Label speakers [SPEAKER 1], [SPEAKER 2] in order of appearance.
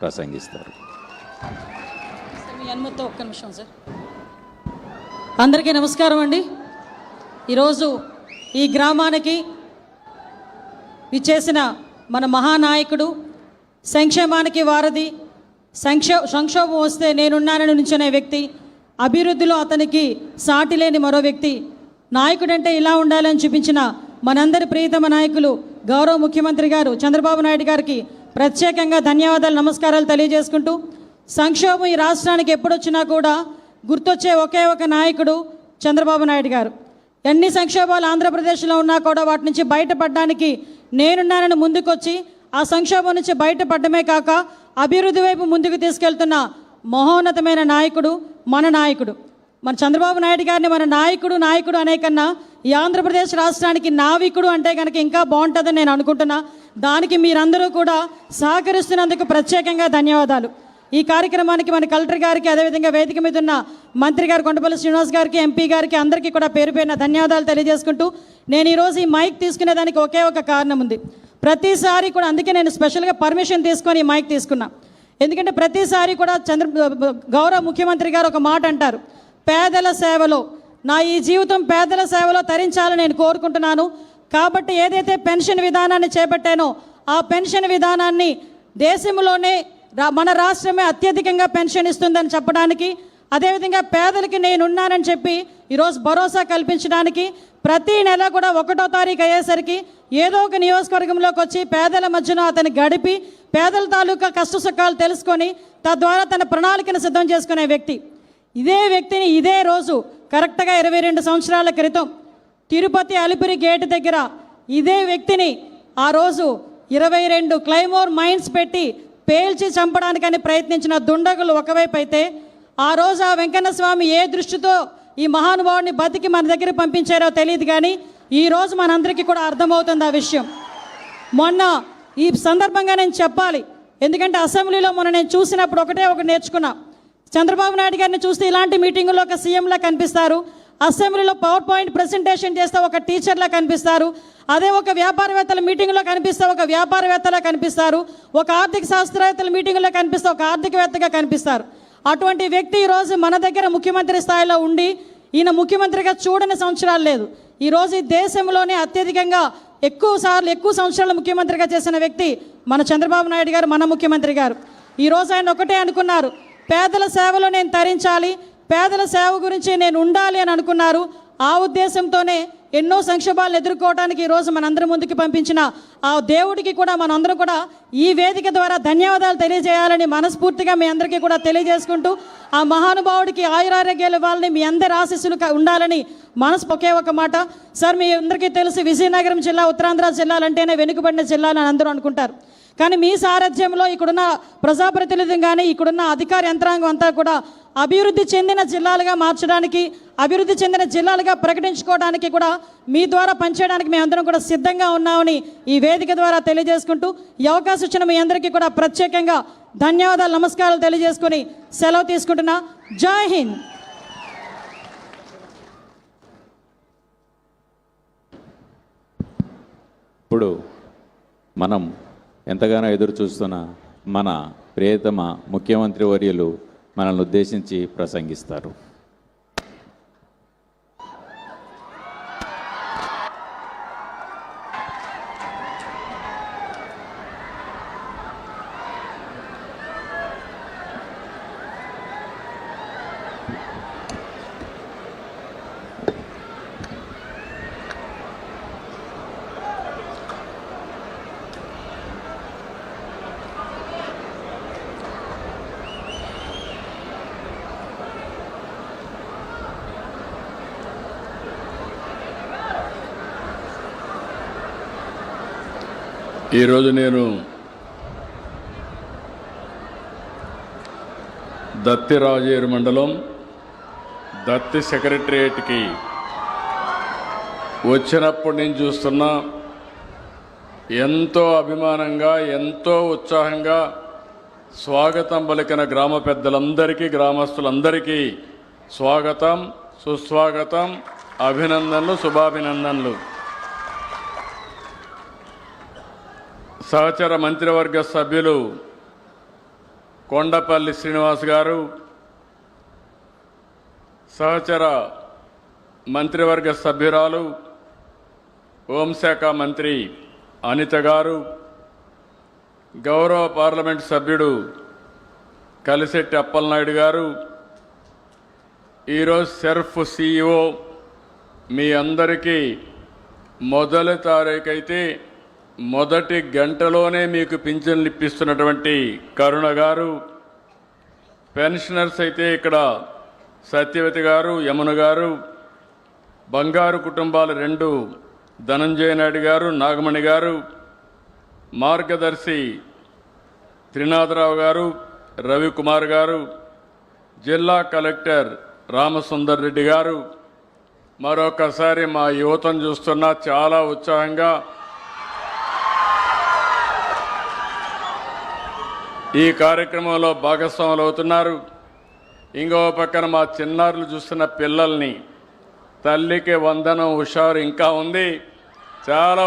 [SPEAKER 1] ప్రసంగిస్తారు.
[SPEAKER 2] అనుమతితో ఒక్క నిమిషం సార్. అందరికీ నమస్కారం అండి. ఈరోజు ఈ గ్రామానికి ఇచ్చేసిన మన మహానాయకుడు సంక్షేమానికి వారధి సంక్షో సంక్షోభం వస్తే నేనున్నానని నుంచునే వ్యక్తి అభివృద్ధిలో అతనికి సాటి లేని మరో వ్యక్తి నాయకుడంటే ఇలా ఉండాలని చూపించిన మనందరి ప్రియతమ నాయకులు గౌరవ ముఖ్యమంత్రి గారు చంద్రబాబు నాయుడు గారికి ప్రత్యేకంగా ధన్యవాదాలు నమస్కారాలు తెలియజేసుకుంటూ సంక్షోభం ఈ రాష్ట్రానికి ఎప్పుడొచ్చినా కూడా గుర్తొచ్చే ఒకే ఒక నాయకుడు చంద్రబాబు నాయుడు గారు. ఎన్ని సంక్షోభాలు ఆంధ్రప్రదేశ్లో ఉన్నా కూడా వాటి నుంచి బయటపడడానికి నేనున్నానని ముందుకొచ్చి ఆ సంక్షోభం నుంచి బయటపడమే కాక అభివృద్ధి వైపు ముందుకు తీసుకెళ్తున్న మహోన్నతమైన నాయకుడు మన నాయకుడు. మన చంద్రబాబు నాయుడు గారిని మన నాయకుడు నాయకుడు అనే కన్నా ఈ ఆంధ్రప్రదేశ్ రాష్ట్రానికి నావికుడు అంటే కనుక ఇంకా బాగుంటుందని నేను అనుకుంటున్నా. దానికి మీరందరూ కూడా సహకరిస్తున్నందుకు ప్రత్యేకంగా ధన్యవాదాలు. ఈ కార్యక్రమానికి మన కలెక్టర్ గారికి అదేవిధంగా వేదిక మీద ఉన్న మంత్రి గారు కొండపల్లి శ్రీనివాస్ గారికి ఎంపీ గారికి అందరికీ కూడా పేరు పేరున ధన్యవాదాలు తెలియజేసుకుంటూ నేను ఈరోజు ఈ మైక్ తీసుకునేదానికి ఒకే ఒక కారణం ఉంది. ప్రతిసారి కూడా అందుకే నేను స్పెషల్గా పర్మిషన్ తీసుకొని ఈ మైక్ తీసుకున్నా. ఎందుకంటే ప్రతిసారి కూడా చంద్ర గౌరవ ముఖ్యమంత్రి గారు ఒక మాట అంటారు. పేదల సేవలో నా ఈ జీవితం పేదల సేవలో తరించాలని నేను కోరుకుంటున్నాను. కాబట్టి ఏదైతే పెన్షన్ విధానాన్ని చేపట్టానో ఆ పెన్షన్ విధానాన్ని దేశంలోనే రా- మన రాష్ట్రమే అత్యధికంగా పెన్షన్ ఇస్తుందని చెప్పడానికి అదేవిధంగా పేదలకి నేనున్నానని చెప్పి ఈరోజు భరోసా కల్పించడానికి ప్రతి నెల కూడా ఒకటో తారీఖు అయ్యేసరికి ఏదో ఒక నియోజకవర్గంలోకి వచ్చి పేదల మధ్యన అతను గడిపి పేదల తాలూకా కష్టసుఖాలు తెలుసుకొని తద్వారా తన ప్రణాళికను సిద్ధం చేసుకునే వ్యక్తి. ఇదే వ్యక్తిని ఇదే రోజు కరెక్ట్గా ఇరవై రెండు సంవత్సరాల క్రితం తిరుపతి అలిపిరి గేటు దగ్గర ఇదే వ్యక్తిని ఆ రోజు ఇరవై రెండు క్లైమోర్ మైన్స్ పెట్టి పేల్చి చంపడానికని ప్రయత్నించిన దుండగులు ఒకవైపు అయితే ఆ రోజు ఆ వెంకన్న స్వామి ఏ దృష్టితో ఈ మహానుభావుడిని బతికి మన దగ్గర పంపించారో తెలియదు కానీ ఈ రోజు మనందరికీ కూడా అర్థమవుతుంది ఆ విషయం. మొన్న ఈ సందర్భంగా నేను చెప్పాలి. ఎందుకంటే అసెంబ్లీలో మొన్న నేను చూసినప్పుడు ఒకటే ఒకటి నేర్చుకున్నా. చంద్రబాబు నాయుడు గారిని చూస్తే ఇలాంటి మీటింగుల్లో ఒక సీఎంలా కనిపిస్తారు. అసెంబ్లీలో పవర్ పాయింట్ ప్రెసెంటేషన్ చేస్తే ఒక టీచర్లా కనిపిస్తారు. అదే ఒక వ్యాపారవేత్తల మీటింగ్లో కనిపిస్తే ఒక వ్యాపారవేత్తలా కనిపిస్తారు. ఒక ఆర్థిక శాస్త్రవేత్తల మీటింగ్లో కనిపిస్తే ఒక ఆర్థికవేత్తగా కనిపిస్తారు. అటువంటి వ్యక్తి ఈరోజు మన దగ్గర ముఖ్యమంత్రి స్థాయిలో ఉండి ఈయన ముఖ్యమంత్రిగా చూడని సంవత్సరాలు లేదు. ఈరోజు ఈ దేశంలోనే అత్యధికంగా ఎక్కువ సార్లు ఎక్కువ సంవత్సరాలు ముఖ్యమంత్రిగా చేసిన వ్యక్తి మన చంద్రబాబు నాయుడు గారు మన ముఖ్యమంత్రి గారు. ఈరోజు ఆయన ఒకటే అనుకున్నారు. పేదల సేవలో నేను తరించాలి పేదల సేవ గురించి నేను ఉండాలి అని అనుకున్నారు. ఆ ఉద్దేశంతోనే ఎన్నో సంక్షోభాలను ఎదుర్కోవడానికి ఈరోజు మనందరి ముందుకు పంపించిన ఆ దేవుడికి కూడా మనందరం కూడా ఈ వేదిక ద్వారా ధన్యవాదాలు తెలియజేయాలని మనస్ఫూర్తిగా మీ అందరికీ కూడా తెలియజేసుకుంటూ ఆ మహానుభావుడికి ఆయురారోగ్యాలు ఇవ్వాలని మీ అందరి ఆశీస్సులు ఉండాలని మనసు ఒకే ఒక మాట. సార్ మీ అందరికీ తెలుసు విజయనగరం జిల్లా ఉత్తరాంధ్ర జిల్లాలంటేనే వెనుకబడిన జిల్లాలు అని అందరూ అనుకుంటారు. కానీ మీ సారథ్యంలో ఇక్కడున్న ప్రజాప్రతినిధులు కానీ ఇక్కడున్న అధికార యంత్రాంగం అంతా కూడా అభివృద్ధి చెందిన జిల్లాలుగా మార్చడానికి అభివృద్ధి చెందిన జిల్లాలుగా ప్రకటించుకోవడానికి కూడా మీ ద్వారా పనిచేయడానికి మేమందరం కూడా సిద్ధంగా ఉన్నామని ఈ వేదిక ద్వారా తెలియజేసుకుంటూ ఈ అవకాశం ఇచ్చిన మీ అందరికీ కూడా ప్రత్యేకంగా ధన్యవాదాలు నమస్కారాలు తెలియజేసుకుని సెలవు తీసుకుంటున్నా. జై హింద్!
[SPEAKER 1] ఇప్పుడు మనం ఎంతగానో ఎదురు చూస్తున్న మన ప్రియతమ ముఖ్యమంత్రి వర్యులు మనల్ని ఉద్దేశించి ప్రసంగిస్తారు.
[SPEAKER 3] ఈరోజు నేను దత్తి రాజేరు మండలం దత్తి సెక్రటరియేట్కి వచ్చినప్పటి నుంచి చూస్తున్నా ఎంతో అభిమానంగా ఎంతో ఉత్సాహంగా స్వాగతం పలికిన గ్రామ పెద్దలందరికీ గ్రామస్తులందరికీ స్వాగతం సుస్వాగతం అభినందనలు శుభాభినందనలు. సహచర మంత్రివర్గ సభ్యులు కొండపల్లి శ్రీనివాస్ గారు సహచర మంత్రివర్గ సభ్యురాలు హోంశాఖ మంత్రి అనిత గారు గౌరవ పార్లమెంట్ సభ్యుడు కలిశెట్టి అప్పలనాయుడు గారు ఈరోజు సెర్ఫ్ సిఇఓ మీ అందరికీ మొదటి తారీఖు అయితే మొదటి గంటలోనే మీకు పింఛన్లు ఇప్పిస్తున్నటువంటి కరుణ గారు పెన్షనర్స్ అయితే ఇక్కడ సత్యవతి గారు యమున గారు బంగారు కుటుంబాలు రెండు ధనంజయ నాయుడు గారు నాగమణి గారు మార్గదర్శి త్రినాథరావు గారు రవికుమార్ గారు జిల్లా కలెక్టర్ రామసుందర్ రెడ్డి గారు. మరొకసారి మా యువతను చూస్తున్నా చాలా ఉత్సాహంగా ఈ కార్యక్రమంలో భాగస్వాములు అవుతున్నారు ఇంకో పక్కన మా చిన్నారులు చూస్తున్న పిల్లల్ని తల్లికి వందనం హుషారు ఇంకా ఉంది. చాలా